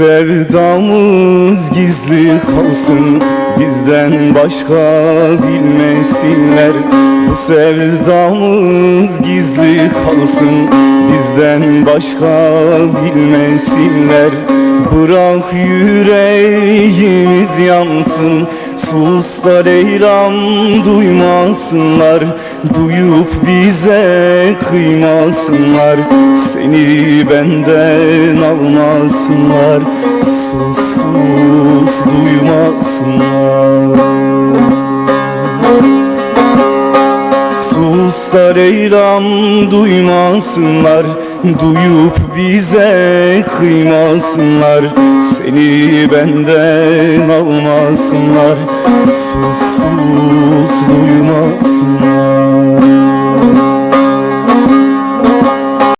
sevdamız gizli kalsın Bizden başka bilmesinler. Bu sevdamız gizli kalsın Bizden başka bilmesinler. Bırak yüreğimiz yansın Sus da Leylam duymasınlar Duyup bize kıymasınlar. Seni benden almasınlar Sus sus duymasınlar. Sus da Leylam duymasınlar Duyup bize kıymasınlar Seni benden almasınlar. Sus sus